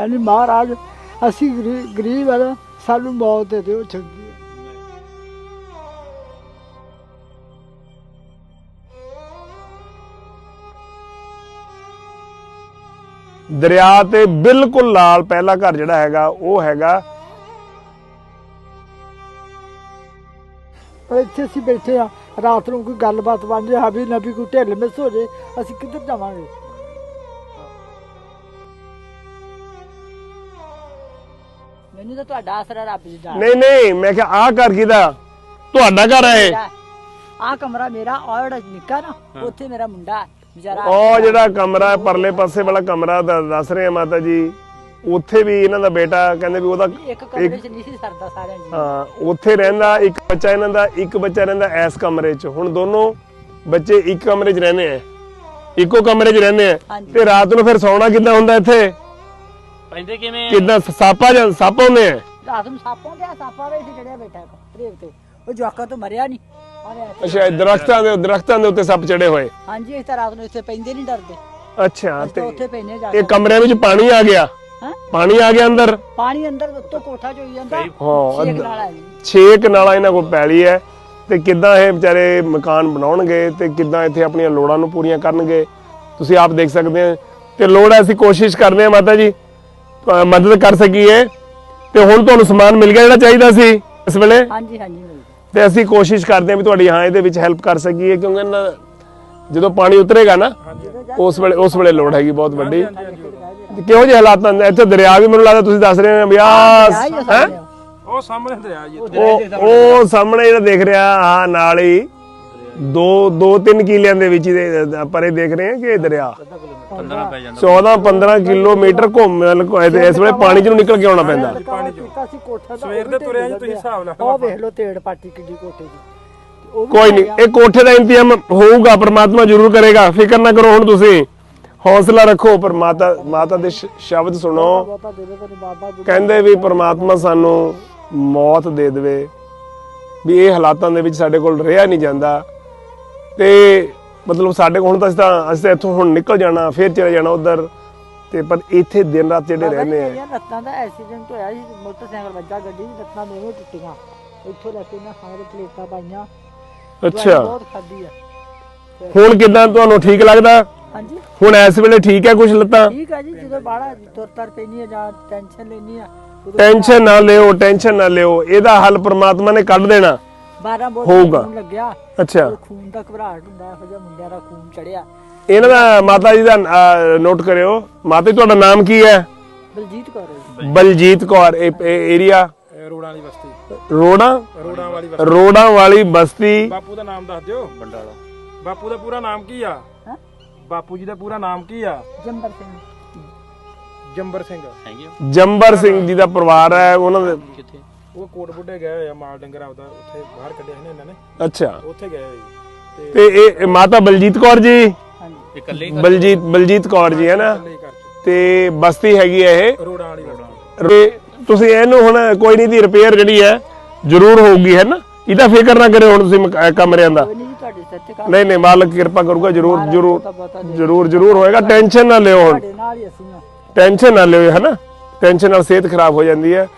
ਯਾਨੀ ਮਹਾਰਾਜ ਅਸੀਂ ਗਰੀ- ਗਰੀਬ ਹਾਂ ਸਾਨੂੰ ਮੌਤ ਦੇ ਦਿਓ ਚੰਗੀ ਹੈ। ਦਰਿਆ ਤੇ ਬਿਲਕੁਲ ਨਾਲ ਪਹਿਲਾ ਘਰ ਜਿਹੜਾ ਹੈਗਾ ਉਹ ਹੈਗਾ ਪਰ ਇੱਥੇ ਅਸੀਂ ਬੈਠੇ ਆ ਰਾਤ ਨੂੰ ਕੋਈ ਗੱਲਬਾਤ ਬਣ ਜੇ ਨਾ ਵੀ ਕੋਈ ਢਿੱਲ ਮਿਸ ਹੋ ਜੇ ਅਸੀਂ ਕਿੱਧਰ ਜਾਵਾਂਗੇ ਮੈਨੂੰ ਤਾਂ ਤੁਹਾਡਾ ਆਸਰਾ ਰੱਬ ਜੀ ਦਾ। ਨਹੀਂ ਨਹੀਂ ਮੈਂ ਕਿਹਾ ਆਹ ਘਰ ਕਿਹਦਾ? ਤੁਹਾਡਾ ਘਰ ਹੈ ਇਹ? ਆ ਕਮਰਾ ਮੇਰਾ ਜਿਹੜਾ ਨਿੱਕਾ ਨਾ ਉੱਥੇ ਮੇਰਾ ਮੁੰਡਾ ਵਿਚਾਰਾ ਉਹ ਜਿਹੜਾ ਕਮਰਾ ਹੈ, ਪਰਲੇ ਪਾਸੇ ਵਾਲਾ ਕਮਰਾ ਦ- ਦੱਸ ਰਹੇ ਆ ਮਾਤਾ ਜੀ। ਉੱਥੇ ਵੀ ਇਹਨਾਂ ਦਾ ਬੇਟਾ ਕਹਿੰਦੇ ਵੀ ਉਹਦਾ ਇੱਕ ਕਮਰੇ 'ਚ ਨਹੀਂ ਸੀ ਸਰਦਾ ਸਾਰਿਆਂ ਜੀ ਹਾਂ ਉੱਥੇ ਰਹਿੰਦਾ ਇੱਕ ਬੱਚਾ ਇਹਨਾਂ ਦਾ ਇੱਕ ਬੱਚਾ ਰਹਿੰਦਾ ਐਸ ਕਮਰੇ 'ਚ। ਹੁਣ ਦੋਨੋਂ ਬੱਚੇ ਇੱਕ ਕਮਰੇ 'ਚ ਰਹਿੰਦੇ ਆ। ਇੱਕੋ ਕਮਰੇ 'ਚ ਰਹਿੰਦੇ ਆ। ਹਾਂਜੀ। ਤੇ ਰਾਤ ਨੂੰ ਫਿਰ ਸੌਣਾ ਕਿੱਦਾਂ ਹੁੰਦਾ ਇੱਥੇ? ਪੈਂਦੇ ਕਿਵੇਂ ਆ? ਕਿੱਦਾਂ ਸਾਪਾ ਜਾਂ ਸੱਪ ਆ? ਨੂੰ ਸਾਪੋਂ ਦੇ ਸਾਪਾਂ ਵਿੱਚ ਚੜਿਆ ਬੈਠਾ ਰੇਵ ਤੇ। ਉਹ ਜਵਾਕਾਂ ਤੋਂ ਮਰਿਆ ਨਹੀਂ। ਅੱਛਾ ਇਹ ਦਰਖਤਾਂ ਦੇ ਦਰਖਤਾਂ ਦੇ ਉੱਤੇ ਸੱਪ ਚੜੇ ਹੋਏ? ਹਾਂਜੀ ਇਸ ਤਰ੍ਹਾਂ ਨੂੰ ਇੱਥੇ ਪੈਂਦੇ ਨਹੀਂ ਡਰਦੇ। ਅੱਛਾ ਤਾਂ ਉੱਥੇ ਪੈਨੇ ਜਾ ਇਹ ਕਮਰਿਆਂ ਵਿੱਚ ਪਾਣੀ ਆ ਗਿਆ? ਹਾਂ? ਪਾਣੀ ਆ ਗਿਆ ਅੰਦਰ? ਪਾਣੀ ਅੰਦਰ ਉੱਤੋਂ ਕੋਠਾ ਚੋਈ ਜਾਂਦਾ। ਹਾਂ, ਛੇਕ ਨਾਲ ਆ ਜੀ। ਛੇ ਕਨਾਲਾ ਇਹਨਾਂ ਕੋਲ ਪੈਲੀ ਹੈ। ਤੇ ਕਿੱਦਾਂ ਇਹ ਵਿਚਾਰੇ ਮਕਾਨ ਬਣਾਉਣਗੇ ਤੇ ਕਿੱਦਾਂ ਇੱਥੇ ਆਪਣੀਆਂ ਲੋੜਾਂ ਨੂੰ ਪੂਰੀਆਂ ਕਰਨਗੇ? ਤੁਸੀਂ ਆਪ ਦੇਖ ਸਕਦੇ ਹੋ। ਤੇ ਲੋੜ ਹੈ ਅਸੀਂ ਕੋਸ਼ਿਸ਼ ਕਰਦੇ ਹਾਂ ਮਾਤਾ ਜੀ। ਅਹ ਮਦਦ ਕਰ ਸਕੀਏ। ਤੇ ਹੁਣ ਤੁਹਾਨੂੰ ਸਮਾਨ ਮਿਲ ਗਿਆ ਜਿਹੜਾ ਚਾਹੀਦਾ ਸੀ ਇਸ ਵੇਲੇ? ਹਾਂਜੀ ਹਾਂਜੀ ਮਿਲ ਗਿਆ। ਤੇ ਅਸੀਂ ਕੋਸ਼ਿਸ਼ ਕਰਦੇ ਹਾਂ ਵੀ ਤੁਹਾਡੀ ਹਾਂ ਇਹਦੇ ਵਿੱਚ ਹੈਲਪ ਕਰ ਸਕੀਏ ਕਿਉਂਕਿ ਇਹਨਾਂ ਜਦੋਂ ਪਾਣੀ ਉਤਰੇਗਾ ਨਾ ਉਸ ਵੇਲੇ ਉਸ ਵੇਲੇ ਲੋੜ ਹੈਗੀ ਬਹੁਤ ਵੱਡੀ। ਤੇ ਕਿਹੋ ਜਿਹੇ ਹਾਲਾਤਾਂ ਨੇ ਇੱਥੇ ਦਰਿਆ ਵੀ ਮੈਨੂੰ ਲੱਗਦਾ ਤੁਸੀਂ ਦੱਸ ਰਹੇ ਹੋ ਵੀ ਆਹ ਆ ਹੀ? ਆ ਉਹ ਸਾਹਮਣੇ ਦਰਿਆ ਜੀ ਉਹ ਉਹ ਸਾਹਮਣੇ ਜਿਹੜਾ ਦੇਖ ਰਿਹਾ ਹਾਂ ਨਾਲ ਹੀ ਦੋ ਦੋ ਤਿੰਨ ਕਿਲਿਆਂ ਦੇ ਵਿੱਚ ਹੀ ਦੇ- ਪਰੇ ਦੇਖ ਰਹੇ ਹਾਂ ਕਿ ਇਹ ਦਰਿਆ। 15 ਪੈ ਜਾਂਦਾ। 14 15 ਕਿਲੋਮੀਟਰ ਘੁੰਮ ਇਸ ਵੇਲੇ ਪਾਣੀ ਚੋਂ ਨਿਕਲ ਕੇ ਆਉਣਾ ਪੈਂਦਾ। ਪਾਣੀ ਕੀਤਾ ਸੀ ਕੋਠਾ ਦਾ ਸਵੇਰ ਦੇ ਤੁਰੇ ਆ ਜੀ ਤੁਸੀਂ ਹਿਸਾਬ ਲਾ ਉਹ ਵੇਖ ਲਓ ਤੇੜ ਪਾਟੀ ਕਿੱਡੀ ਕੋਠੇ ਦੀ ਤੇ ਉਹ ਵੀ ਕੋਈ ਨਹੀਂ ਇਹ ਕੋਠੇ ਦਾ ਇੰਤਜ਼ਾਮ ਹੋਊਗਾ ਪ੍ਰਮਾਤਮਾ ਜ਼ਰੂਰ ਕਰੇਗਾ। ਫਿਕਰ ਨਾ ਕਰੋ ਹੁਣ ਤੁਸੀਂ। ਹੌਸਲਾ ਰੱਖੋ ਪਰ ਮਾਤਾ ਮਾਤਾ ਦੇ ਸ਼ਬਦ ਸੁਣੋ। ਕਹਿੰਦੇ ਵੀ ਪ੍ਰਮਾਤਮਾ ਸਾਨੂੰ ਮੌਤ ਦੇ ਦੇਵੇ। ਵੀ ਇਹ ਹਾਲਾਤਾਂ ਦੇ ਵਿੱਚ ਸਾਡੇ ਕੋਲ ਰਿਹਾ ਨਹੀਂ ਜਾਂਦਾ। ਤੇ ਮਤਲਬ ਸਾਡੇ ਕੋਲ ਹੁਣ ਤਾਂ ਅਸੀਂ ਤਾਂ ਅਸੀਂ ਤਾਂ ਇੱਥੋਂ ਹੁਣ ਨਿਕਲ ਜਾਣਾ ਫਿਰ ਚਲੇ ਜਾਣਾ ਉਧਰ। ਤੇ ਪਰ ਇੱਥੇ ਦਿਨ ਰਾਤ ਜਿਹੜੇ ਰਹਿੰਦੇ ਆ। ਯਾਰ ਲੱਤਾਂ ਦਾ ਐਕਸੀਡੈਂਟ ਹੋਇਆ ਸੀ ਮੋਟਰਸਾਈਕਲ ਵੱਜਾ ਗੱਡੀ ਦੀ ਲੱਤਾਂ ਦੋਵੇਂ ਟੁੱਟੀਆਂ। ਇੱਥੋਂ ਲੈ ਕੇ ਨਾ ਸਾਰੇ ਪਲੇਟਾਂ ਪਾਈਆਂ। ਦਵਾਈ ਅੱਛਾ ਬਹੁਤ ਖਾਦੀ ਆ। ਹੁਣ ਕਿਦਾਂ ਤੁਹਾਨੂੰ ਠੀਕ ਲੱਗਦਾ? ਹਾਂਜੀ। ਹੁਣ ਇਸ ਵੇਲੇ ਠੀਕ ਹੈ ਕੁਝ ਲੱਤਾਂ? ਠੀਕ ਆ ਜੀ ਜਦੋਂ ਬਾੜਾ ਤੁਰ ਤਰ ਪੈਣੀ ਆ ਜਾਂ ਟੈਨਸ਼ਨ ਲੈਣੀ ਆ ਟੈਨਸ਼ਨ ਨਾ ਲਿਓ ਟੈਨਸ਼ਨ ਨਾ ਲਿਓ। ਇਹਦਾ ਹੱਲ ਪ੍ਰਮਾਤਮਾ ਨੇ ਕੱਢ ਦੇਣਾ। 12 ਬੋਤਲ ਹੋਊਗਾ। ਖੂਨ ਲੱਗਿਆ। ਅੱਛਾ। ਉਹ ਖੂਨ ਦਾ ਘਬਰਾਹਟ ਹੁੰਦਾ ਇਹੋ ਜਿਹਾ ਮੁੰਡਿਆਂ ਦਾ ਖੂਨ ਚੜਿਆ। ਇਹਨਾਂ ਦਾ ਮਾਤਾ ਜੀ ਦਾ ਨੋਟ ਕਰਿਓ। ਮਾਤਾ ਜੀ ਤੁਹਾਡਾ ਨਾਮ ਕੀ ਹੈ? ਬਲਜੀਤ ਕੌਰ ਹੈ ਜੀ। ਬਲਜੀਤ ਕੌਰ ਇਹ ਏਰੀਆ ਇਹ ਰੋੜਾਂ ਵਾਲੀ ਬਸਤੀ। ਰੋੜਾ? ਰੋੜਾਂ ਵਾਲੀ ਬਸਤੀ। ਰੋੜਾਂ ਵਾਲੀ ਬਸਤੀ। ਬਾਪੂ ਦਾ ਨਾਮ ਦੱਸ ਦਿਓ। ਬੰਡਾਲਾ ਬਾਪੂ ਦਾ ਪੂਰਾ ਨਾਮ ਕੀ ਆ? ਹੈਂ? ਬਾਪੂ ਜੀ ਦਾ ਪੂਰਾ ਨਾਮ ਕੀ ਆ? ਜੰਬਰ ਸਿੰਘ। ਜੰਬਰ ਸਿੰਘ। ਹੈਗੇ? ਜੰਬਰ ਸਿੰਘ ਜੀ ਦਾ ਪਰਿਵਾਰ ਹੈ ਉਹਨਾਂ ਦੇ ਕਿੱਥੇ? ਉਹ ਕੋਟ ਬੁੱਢੇ ਗਏ ਹੋਏ ਆ ਮਾਲ ਡੰਗਰ ਆਪਦਾ ਉੱਥੇ ਬਾਹਰ ਕੱਢਿਆ ਸੀ ਨਾ ਇਹਨਾਂ ਨੇ। ਅੱਛਾ। ਉੱਥੇ ਗਏ ਹੋਏ ਜੀ। ਤੇ ਇਹ ਮਾਤਾ ਬਲਜੀਤ ਕੌਰ ਜੀ? ਹਾਂਜੀ। ਇਹ ਇਕੱਲੇ ਹੀ ਬਲਜੀਤ ਬਲਜੀਤ ਕੌਰ ਜੀ ਹੈ ਨਾ ਇਕੱਲੇ ਹੀ ਘਰ ਚ। ਤੇ ਬਸਤੀ ਹੈਗੀ ਹੈ ਇਹ? ਰੋੜਾਂ ਵਾਲੀ ਤੇ ਤੁਸੀਂ ਇਹਨੂੰ ਹੁਣ ਕੋਈ ਨਹੀਂ ਦੀ ਰਿਪੇਅਰ ਜਿਹੜੀ ਹੈ ਜ਼ਰੂਰ ਹੋਊਗੀ ਹੈ ਨਾ ਇਹਦਾ ਫਿਕਰ ਨਾ ਕਰਿਓ ਹੁਣ ਤੁਸੀਂ ਮਕ- ਕਮਰਿਆਂ ਦਾ। ਕੋਈ ਨਹੀਂ ਜੀ ਤੁਹਾਡੇ ਨਹੀਂ ਨਹੀਂ ਮਾਲਕ ਕਿਰਪਾ ਕਰੂਗਾ ਜ਼ਰੂਰ ਜ਼ਰੂਰ ਜ਼ਰੂਰ ਜ਼ਰੂਰ ਹੋਏਗਾ। ਟੈਨਸ਼ਨ ਨਾ ਲਿਓ ਹੁਣ। ਤੁਹਾਡੇ ਨਾਲ ਹੀ ਅਸੀਂ ਆ ਟੈਨਸ਼ਨ ਨਾ ਲਿਓ ਹੈ ਨਾ ਟੈਨਸ਼ਨ ਨਾਲ ਸਿਹਤ ਖਰਾਬ ਹੋ ਜਾਂਦੀ ਹੈ।